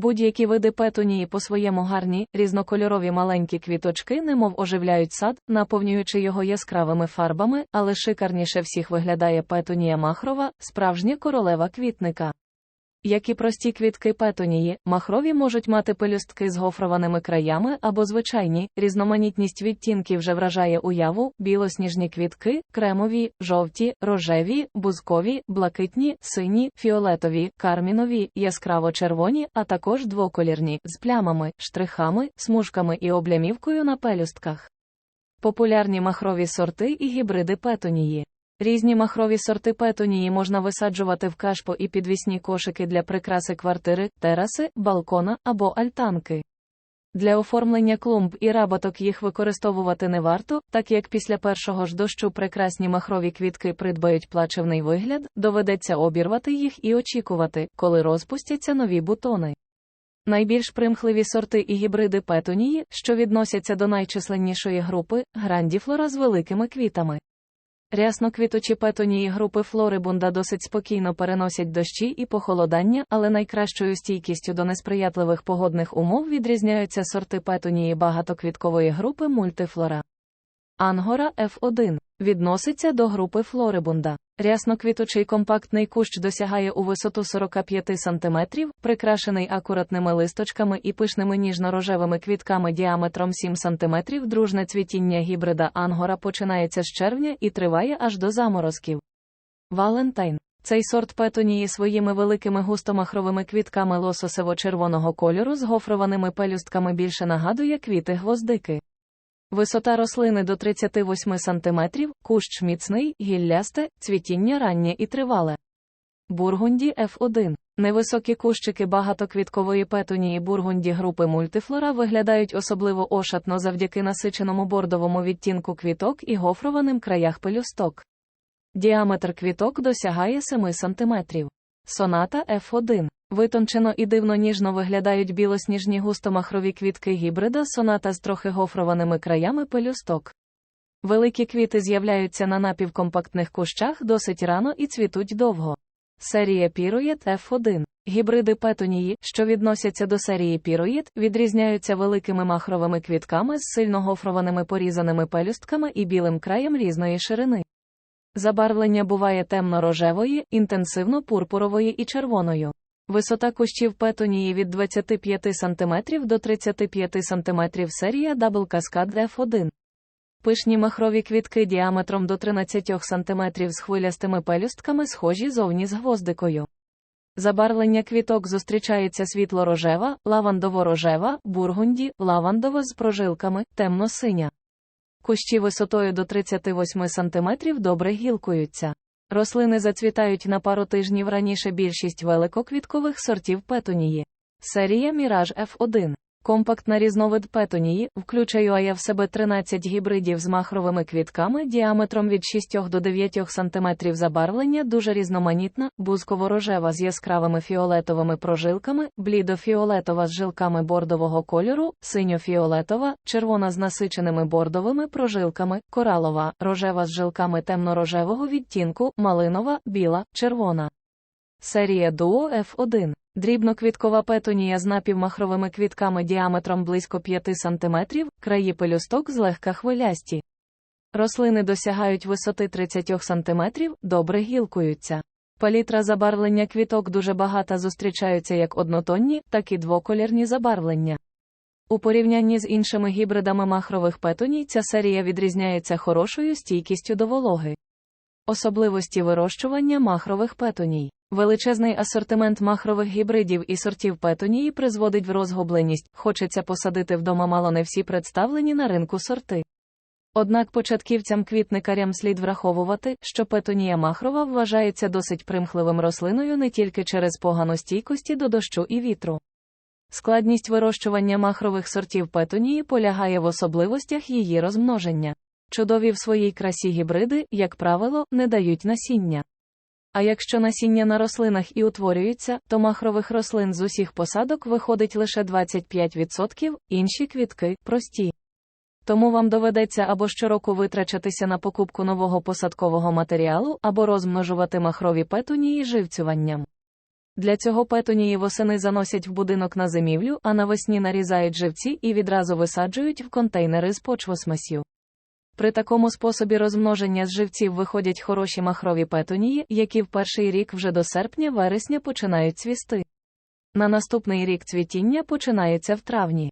Будь-які види петунії по-своєму гарні, різнокольорові маленькі квіточки немов оживляють сад, наповнюючи його яскравими фарбами, але шикарніше всіх виглядає петунія махрова, справжня королева квітника. Як і прості квітки петунії, махрові можуть мати пелюстки з гофрованими краями або звичайні, різноманітність відтінків вже вражає уяву, білосніжні квітки, кремові, жовті, рожеві, бузкові, блакитні, сині, фіолетові, кармінові, яскраво-червоні, а також двоколірні, з плямами, штрихами, смужками і облямівкою на пелюстках. Популярні махрові сорти і гібриди петунії. Різні махрові сорти петунії можна висаджувати в кашпо і підвісні кошики для прикраси квартири, тераси, балкона або альтанки. Для оформлення клумб і работок їх використовувати не варто, так як після першого ж дощу прекрасні махрові квітки придбають плачевний вигляд, доведеться обірвати їх і очікувати, коли розпустяться нові бутони. Найбільш примхливі сорти і гібриди петунії, що відносяться до найчисленнішої групи, грандіфлора з великими квітами. Рясно-квіточі петонії групи флорибунда досить спокійно переносять дощі і похолодання, але найкращою стійкістю до несприятливих погодних умов відрізняються сорти петонії багатоквіткової групи мультифлора. Ангора F1 відноситься до групи флорибунда. Рясно-квіточий компактний кущ досягає у висоту 45 см, прикрашений акуратними листочками і пишними ніжно-рожевими квітками діаметром 7 см. Дружне цвітіння гібрида ангора починається з червня і триває аж до заморозків. Валентайн. Цей сорт петонії своїми великими густомахровими квітками лососево-червоного кольору з гофрованими пелюстками більше нагадує квіти гвоздики. Висота рослини до 38 см, кущ міцний, гіллясте, цвітіння раннє і тривале. Бургунді F1. Невисокі кущики багатоквіткової петунії бургунді групи мультифлора виглядають особливо ошатно завдяки насиченому бордовому відтінку квіток і гофрованим краях пелюсток. Діаметр квіток досягає 7 см. Соната F1. Витончено і дивно ніжно виглядають білосніжні густомахрові квітки гібрида соната з трохи гофрованими краями пелюсток. Великі квіти з'являються на напівкомпактних кущах досить рано і цвітуть довго. Серія піроєт F1. Гібриди петонії, що відносяться до серії піроїд, відрізняються великими махровими квітками з сильно гофрованими порізаними пелюстками і білим краєм різної ширини. Забарвлення буває темно-рожевої, інтенсивно-пурпурової і червоною. Висота кущів петонії від 25 см до 35 см серія Double Cascade F1. Пишні махрові квітки діаметром до 13 см з хвилястими пелюстками схожі зовні з гвоздикою. Забарвлення квіток зустрічається світло-рожева, лавандово-рожева, бургунді, лавандова з прожилками, темно-синя. Кущі висотою до 38 см добре гілкуються. Рослини зацвітають на пару тижнів раніше більшість великоквіткових сортів петунії. Серія Міраж F1. Компактна різновид петонії, включає в себе 13 гібридів з махровими квітками діаметром від 6 до 9 см забарвлення дуже різноманітна, бузково-рожева з яскравими фіолетовими прожилками, блідо-фіолетова з жилками бордового кольору, синьо-фіолетова, червона з насиченими бордовими прожилками, коралова, рожева з жилками темно-рожевого відтінку, малинова, біла, червона. Серія Duo F1. Дрібноквіткова петунія з напівмахровими квітками діаметром близько 5 см, краї пелюсток злегка хвилясті. Рослини досягають висоти 30 см, добре гілкуються. Палітра забарвлення квіток дуже багата зустрічаються як однотонні, так і двоколірні забарвлення. У порівнянні з іншими гібридами махрових петуній ця серія відрізняється хорошою стійкістю до вологи. Особливості вирощування махрових петуній. Величезний асортимент махрових гібридів і сортів петонії призводить в розгубленість, хочеться посадити вдома мало не всі представлені на ринку сорти. Однак початківцям квітникарям слід враховувати, що петонія махрова вважається досить примхливим рослиною не тільки через погану стійкості до дощу і вітру. Складність вирощування махрових сортів петонії полягає в особливостях її розмноження. Чудові в своїй красі гібриди, як правило, не дають насіння. А якщо насіння на рослинах і утворюється, то махрових рослин з усіх посадок виходить лише 25%, інші квітки прості. Тому вам доведеться або щороку витрачатися на покупку нового посадкового матеріалу, або розмножувати махрові петунії живцюванням. Для цього петунії восени заносять в будинок на зимівлю, а навесні нарізають живці і відразу висаджують в контейнери з почвосмесю. При такому способі розмноження з живців виходять хороші махрові петунії, які в перший рік вже до серпня-вересня починають цвісти. На наступний рік цвітіння починається в травні.